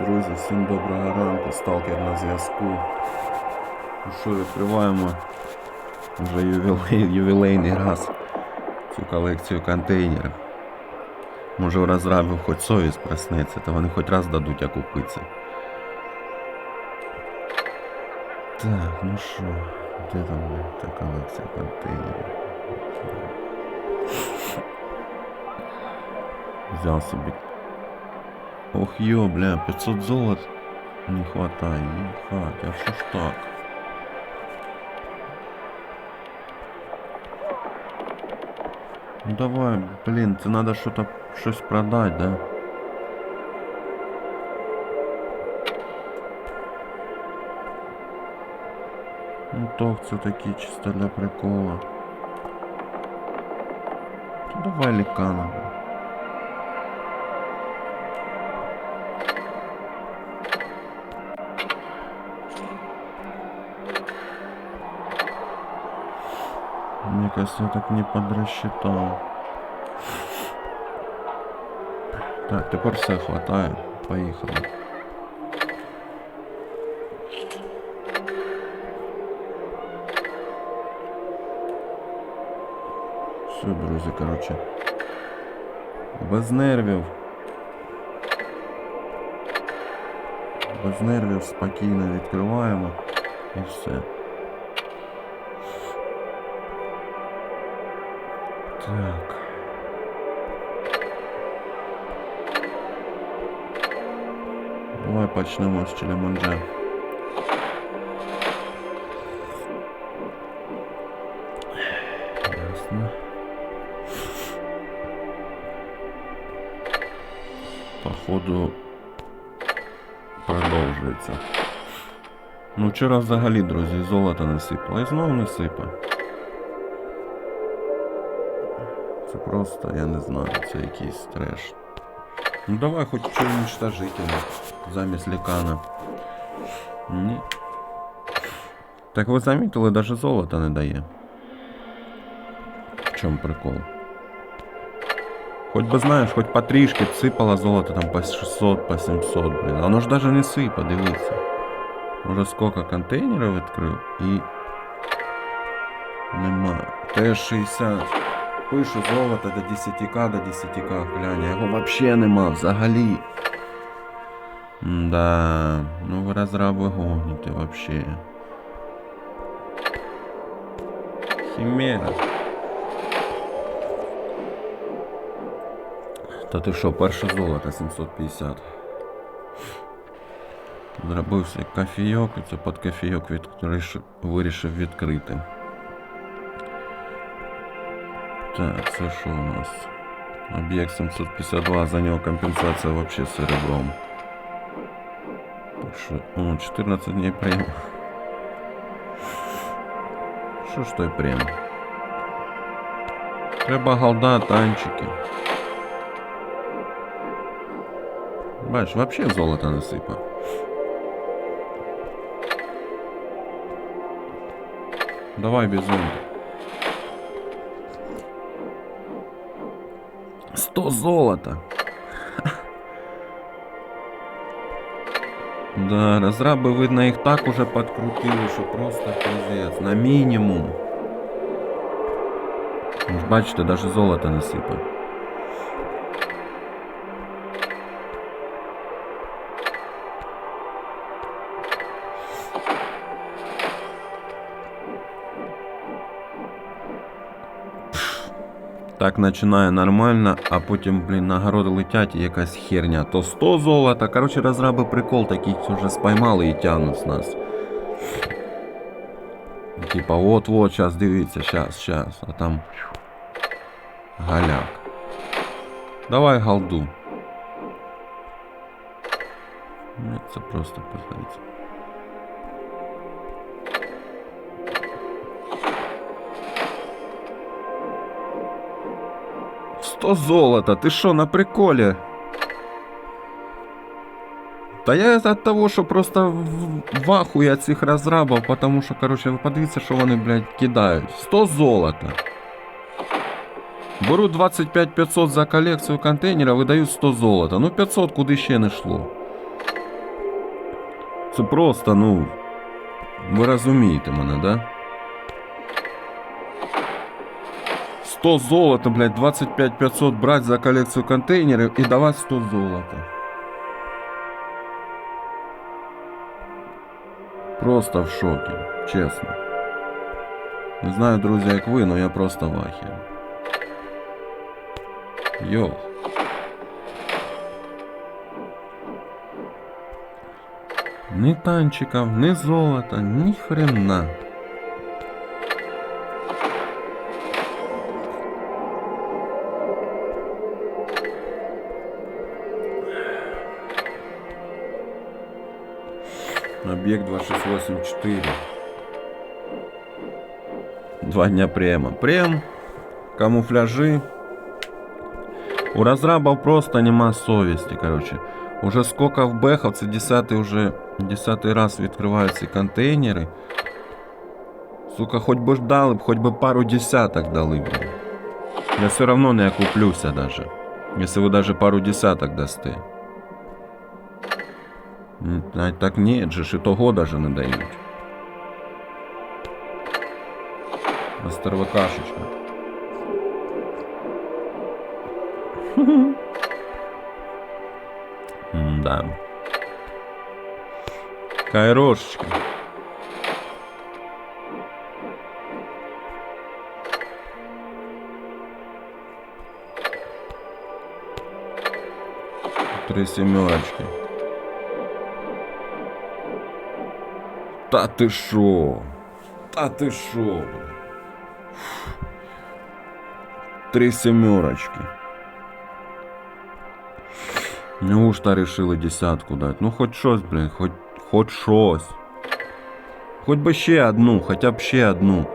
Друзі, всім доброго ранку, сталкер на зв'язку. Ну що, відкриваємо вже ювілей, ювілейний раз цю колекцію контейнерів. Може у розрабів хоч совість проснеться, то вони хоч раз дадуть окупитися. Так, ну що, де там та колекція контейнерів? Взяв собі Ох ё, бля, 500 золот не хватает, ебать, а что ж так? Ну давай, блин, тебе надо что-то, что-то продать, да? Ну так, це таки чисто для прикола. Ну, давай ликана. бля. Мне кажется, я так не подрасчитал. Так, тепер все хватає. Поїхали. Все, друзі, короче. Без нервів. Без нервів спокійно відкриваємо і все. Так. Давай почнемо з Челеманджа. Ясно. Походу продовжується. Ну вчора взагалі, друзі, золото не сипало. І знову не сипає. Це просто, я не знаю, це якийсь треш. Ну давай хоч що уничтожителя замість лікана. Ні. Так ви замітили, даже золота не дає. В чому прикол? Хоть би знаєш, хоч по трішки б сипало золото там по 600, по 700, блін. А Воно ж даже не сипа, дивіться. Уже сколько контейнерів відкрив і. Нема. Т-60. Пишу золото до 10к, до 10к, глянь, його вообще нема взагалі. Да, ну ви розраби гоните вообще. Хімера. Та ти що, перше золото 750. Зробився кофійок, і це під кофійок від... вирішив відкрити. Так, це що у нас? Об'єкт 752, за нього компенсація вообще серебром. Так що, о, 14 дней прем. Що ж той прем? Треба голда, танчики. Бачиш, вообще золото не сипа. Давай бізон. 100 золота. Да, разраби, видно, їх так уже подкрутили, що просто пиздец. На мінімум. Ну ж бачите, даже золото не Так починає нормально, а потім, блін, нагороди летять і якась херня. То 100 золота. короче, розраби прикол, таких вже спіймали і тягнуть з нас. Типа, от-от, зараз дивіться, зараз, зараз, а там галяк. Давай галду. Ну, це просто познається. 100 золота, ты шо на приколе? Да я от того, что просто в ахуя цих розрабів, потому что, короче, ви подивіться, что вони, блядь, кидають. 100 золота. Беру 25 500 за коллекцию контейнера, выдают 100 золота. Ну 500 куда еще не йшло. Це просто, ну. Ви розумієте мене, да? 100 золота, блядь, 25 500 брать за колекцію контейнерів і давати 100 золота. Просто в шокі, чесно. Не знаю, друзі, як ви, але я просто в ахері. Йо. Ни танчиков, ни золота, ни хрена. Объект 2684. Два дня према. Прем, камуфляжи. У розрабів просто нема совісті, короче. Уже сколько в бехав, це 10 уже 10 раз відкривають ці контейнери. Сука, хоч би ж дали б, хоч би пару десяток дали б. Я все равно не окуплюся даже. Если вы даже пару десяток дасте. Так нет же, і того даже не дають. СТРВКшечка. Да. Кайрошечка. Три семерочки. Та ти шо? Та ти шо, бля? Три семерочки. Неужто решили десятку дать? Ну хоч щось, блін, хоч, хоч щось. Хоч би ще одну, хоча б ще одну.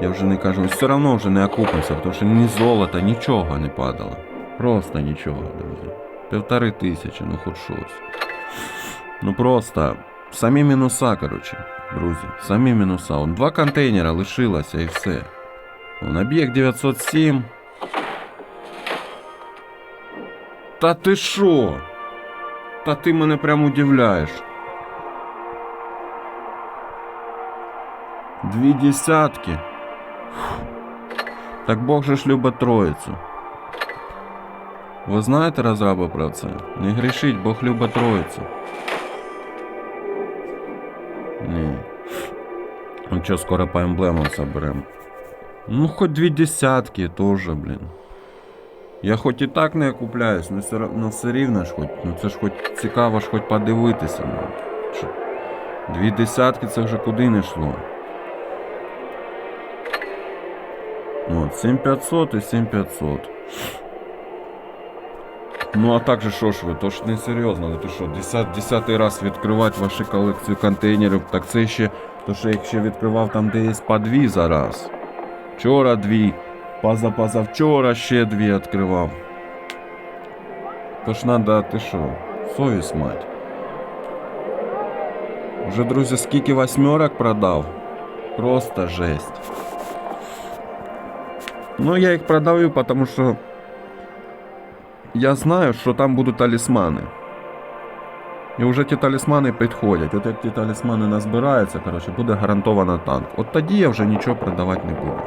Я вже не кажу, все одно вже не окупимося, тому що ні золота, нічого не падало. Просто нічого, друзі. Півтори тисячі, ну хоч щось. Ну просто самі мінуса, коротше, друзі. Самі мінуса. Он два контейнера лишилося і все. Он об'єкт 907. Та ти шо? Та ти мене прям удивляєш. Дві десятки. Так Бог же ж любить троїцю. Ви знаєте розраби про це? Не грішіть, Бог любить троїцю. Ні. Ну що, скоро по емблемам соберем. Ну, хоч дві десятки теж, блін. Я хоч і так не купляюсь, але все, ну, все рівно ж хоч. Ну це ж хоч цікаво ж хоч подивитися. Ну. Дві десятки це вже куди не йшло. Ну, От, 7500 і 7500. Ну а так же що ж ви, то ж не серйозно, ну ти що, 10, 10 раз відкривати вашу колекцію контейнерів, так це ще, то що я їх ще відкривав там, де є по дві за раз. Вчора дві, позапозавчора ще дві відкривав. Тож надо, ти що, совість мать. Вже, друзі, скільки восьмерок продав? Просто жесть. Ну, я їх продаю, потому що я знаю, що там будуть талісмани. І вже ті талісмани підходять. От як ті талісмани назбираються, коротше, буде гарантовано танк. От тоді я вже нічого продавати не буду.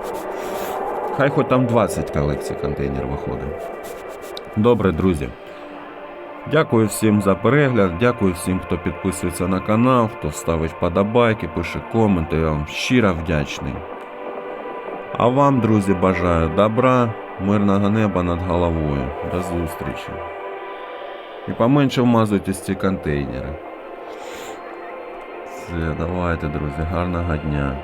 Хай хоч там 20 колекцій контейнер виходить. Добре, друзі. Дякую всім за перегляд, дякую всім, хто підписується на канал, хто ставить вподобайки, пише коменти. Я вам щиро вдячний. А вам, друзі, бажаю добра, мирного неба над головою. До зустрічі. І поменше вмазуйтесь ці контейнери. Все, давайте, друзі, гарного дня.